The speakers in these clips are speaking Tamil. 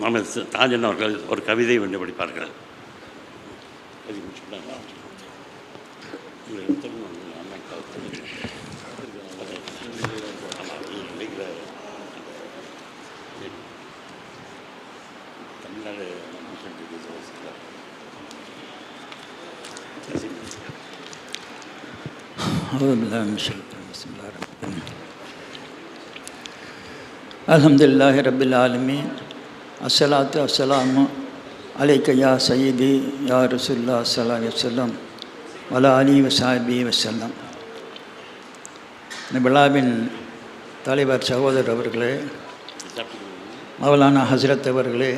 முகமது தாஜன் அவர்கள் ஒரு கவிதை ஒன்று படிப்பார்கள் அது முடிச்சுட்டாங்க. உங்களை எடுத்துக்கணும் வந்து அண்ணன் கருத்து. ஆமா, நீங்க நினைக்கிற தமிழ்நாடு மிஷன் இருக்குது. أعوذ بالله من الشيطان بسم الله الرحمن الرحيم الحمد لله رب العالمين அஸ்ஸலாத்து அஸ்ஸலாமு அலைக்க யா சயீதி யா ரசுல்லா அஸ்ஸலா வசல்லம் வலா அலி வசாபி வசல்லம் இந்த விழாவின் தலைவர் சகோதரர் அவர்களே மௌலானா ஹசரத் அவர்களே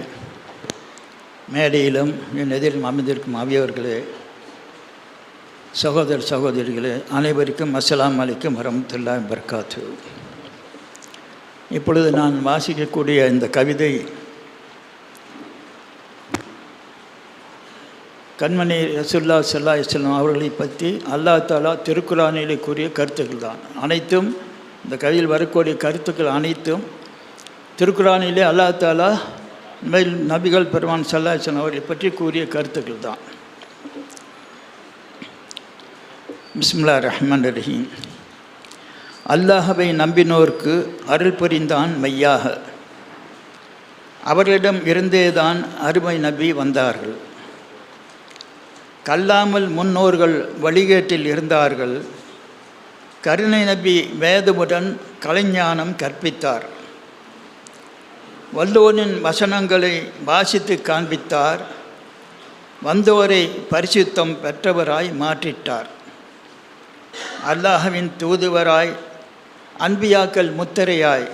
மேடையிலும் என் எதிரில் அமைந்திருக்கும் அவியவர்களே சகோதர சகோதரிகளே அனைவருக்கும் அஸ்லாம் அலைக்கும் வரமத்துல்லா பர்காத்து இப்பொழுது நான் வாசிக்கக்கூடிய இந்த கவிதை கண்மணி ரசுல்லா சல்லா இஸ்லாம் அவர்களை பற்றி அல்லா தாலா திருக்குறானிலே கூறிய கருத்துக்கள் தான். அனைத்தும் இந்த கதையில் வரக்கூடிய கருத்துக்கள் அனைத்தும் திருக்குறானிலே அல்லா தாலா மேல் நபிகள் பெருமான் சல்லா இஸ்லாம் அவர்களை பற்றி கூறிய கருத்துக்கள் தான். பிஸ்மில்லா ரஹ்மான் ரஹீம். அல்லாஹவை நம்பினோர்க்கு அருள் புரிந்தான் மையாக. அவர்களிடம் இருந்தேதான் அருமை நபி வந்தார்கள். கல்லாமல் முன்னோர்கள் வழிகேட்டில் இருந்தார்கள். கருணை நபி வேதமுடன் கலைஞானம் கற்பித்தார். வல்லோனின் வசனங்களை வாசித்து காண்பித்தார். வந்தோரை பரிசுத்தம் பெற்றவராய் மாற்றிட்டார். அல்லாஹவின் தூதுவராய் அன்பியாக்கள் முத்திரையாய்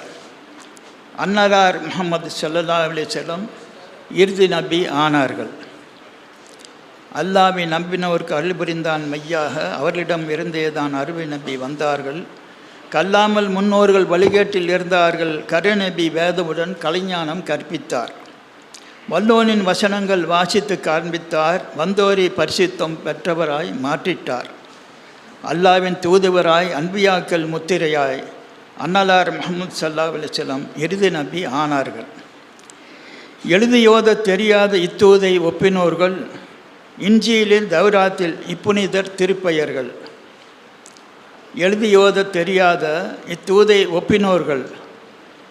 அன்னரார் முகமது சல்லா அலி செல்லம் இறுதி நபி ஆனார்கள். அல்லாவை நம்பினவருக்கு அருள் புரிந்தான் மையாக. அவர்களிடம் இருந்தேதான் அருவி நபி வந்தார்கள். கல்லாமல் முன்னோர்கள் வழிகேட்டில் இருந்தார்கள். கருநபி வேதவுடன் கலைஞானம் கற்பித்தார். வல்லோனின் வசனங்கள் வாசித்து காண்பித்தார். வந்தோரை பரிசுத்தம் பெற்றவராய் மாற்றிட்டார். அல்லாவின் தூதுவராய் அன்பியாக்கள் முத்திரையாய் அன்னலார் முகமது சல்லா அலிஸ்லாம் இறுதி நபி ஆனார்கள். எழுதியோத தெரியாத இத்தூதை ஒப்பினோர்கள் இஞ்சியிலில் தௌராத்தில் இப்புனிதர் திருப்பெயர்கள். எழுதியோத தெரியாத இத்தூதை ஒப்பினோர்கள்.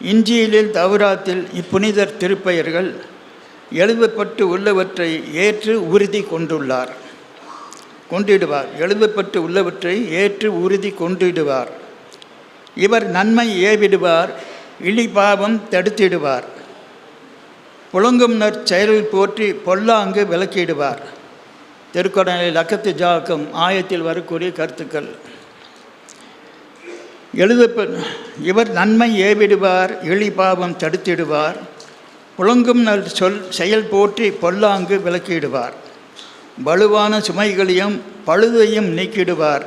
இஞ்சியிலில் தௌராத்தில் இப்புனிதர் திருப்பெயர்கள் எழுதப்பட்டு உள்ளவற்றை ஏற்று உறுதி கொண்டுள்ளார். கொண்டிடுவார். எழுதப்பட்டு உள்ளவற்றை ஏற்று உறுதி கொண்டிடுவார். இவர் நன்மை ஏவிடுவார் இழிபாவம் தடுத்திடுவார். புழங்கும் நற்செயலில் போற்றி பொல்லாங்கு விளக்கிடுவார். திருக்குறளில் லக்கத்து ஜாக்கம் ஆயத்தில் வரக்கூடிய கருத்துக்கள். எழுதப்ப இவர் நன்மை ஏவிடுவார் இழிபாவம் தடுத்திடுவார் புழங்கும் நல் சொல் செயல் போற்றி பொல்லாங்கு விளக்கிடுவார். வலுவான சுமைகளையும் பழுதையும் நீக்கிடுவார்.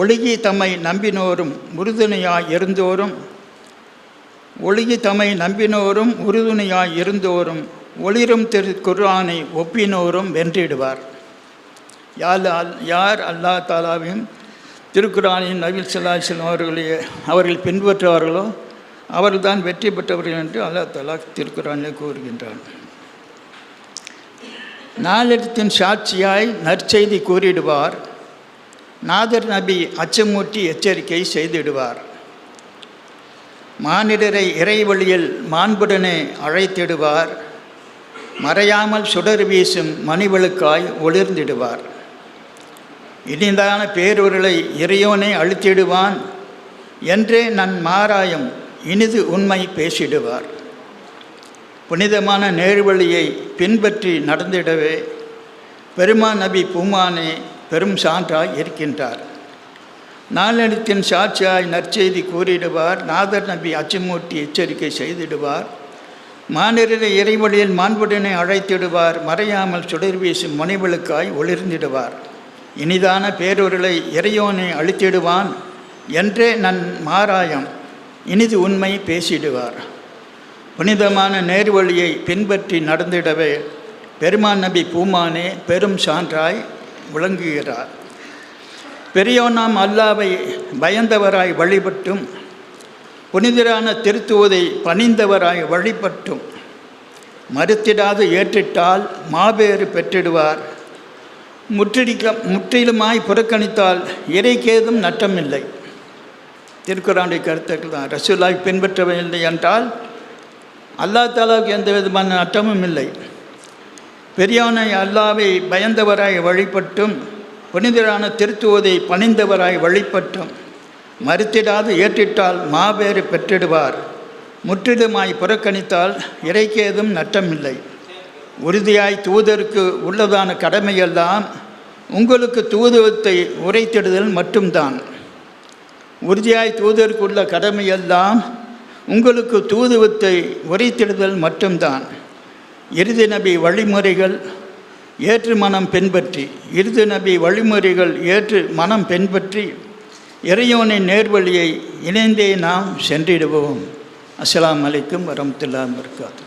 ஒழுகி தம்மை நம்பினோரும் உறுதுணையாய் இருந்தோரும் ஒழுகி தம்மை நம்பினோரும் உறுதுணையாய் இருந்தோரும் ஒளிரும் திரு குர்ஆனை ஒப்பினோரும் வென்றிடுவார். யார் அல் யார் அல்லா தாலாவையும் திருக்குறானின் நபில் சல்லாஹம் அவர்களை அவர்கள் பின்பற்றுவார்களோ அவர்கள்தான் வெற்றி பெற்றவர்கள் என்று அல்லா தாலா திருக்குறானிலே கூறுகின்றான். நாளிடத்தின் சாட்சியாய் நற்செய்தி கூறிடுவார். நாதர் நபி அச்சமூட்டி எச்சரிக்கை செய்திடுவார். மானிடரை இறைவழியில் மாண்புடனே அழைத்திடுவார். மறையாமல் சுடர் வீசும் மணிவழுக்காய் ஒளிர்ந்திடுவார். இனிதான பேரொருளை இறையோனே அழுத்திடுவான் என்றே நன் மாராயம் இனிது உண்மை பேசிடுவார். புனிதமான நேர்வழியை பின்பற்றி நடந்திடவே பெருமான் நபி பூமானே பெரும் சான்றாய் இருக்கின்றார். நாளெழுத்தின் சாட்சியாய் நற்செய்தி கூறிடுவார் நாதர் நபி அச்சுமூட்டி எச்சரிக்கை செய்திடுவார் மாநில இறைவழியில் மாண்புடனை அழைத்திடுவார் மறையாமல் சுடர் வீசும் முனைவளுக்காய் ஒளிர்ந்திடுவார். இனிதான பேரொருளை இறையோனை அழித்திடுவான் என்றே நன் மாராயம் இனிது உண்மை பேசிடுவார். புனிதமான நேர்வழியை பின்பற்றி நடந்திடவே பெருமான் நபி பூமானே பெரும் சான்றாய் விளங்குகிறார். பெரியோனாம் அல்லாவை பயந்தவராய் வழிபட்டும். புனிதரான திருத்துவதை பணிந்தவராய் வழிபட்டும். மறுத்திடாது ஏற்றிட்டால் மாபேறு பெற்றிடுவார். முற்றிடிக்க முற்றிலுமாய் புறக்கணித்தால் இறைக்கேதும் நட்டமில்லை. திருக்குறானுடைய கருத்துக்கள் தான். ரசூலாய் பின்பற்றவில்லை என்றால் அல்லா தாலாவுக்கு எந்த விதமான நட்டமும் இல்லை. பெரியானை அல்லாவை பயந்தவராய் வழிபட்டும் புனிதரான திருத்துவதை பணிந்தவராய் வழிபட்டும் மறுத்திடாது ஏற்றிட்டால் மாபேறு பெற்றிடுவார். முற்றிலுமாய் புறக்கணித்தால் இறைக்கேதும் நட்டமில்லை. உறுதியாய் தூதருக்கு உள்ளதான கடமையெல்லாம் உங்களுக்கு தூதுவத்தை உரைத்திடுதல் மட்டும்தான். உறுதியாய் தூதருக்கு உள்ள கடமையெல்லாம் உங்களுக்கு தூதுவத்தை உரைத்திடுதல் மட்டும்தான். இறுதி நபி வழிமுறைகள் ஏற்று மனம் பின்பற்றி இறுதி நபி வழிமுறைகள் ஏற்று மனம் பின்பற்றி இறையோனின் நேர்வழியை இணைந்தே நாம் சென்றிடுவோம். அஸ்லாம் அலைக்கும் வரமத்துல்லாம் இருக்காது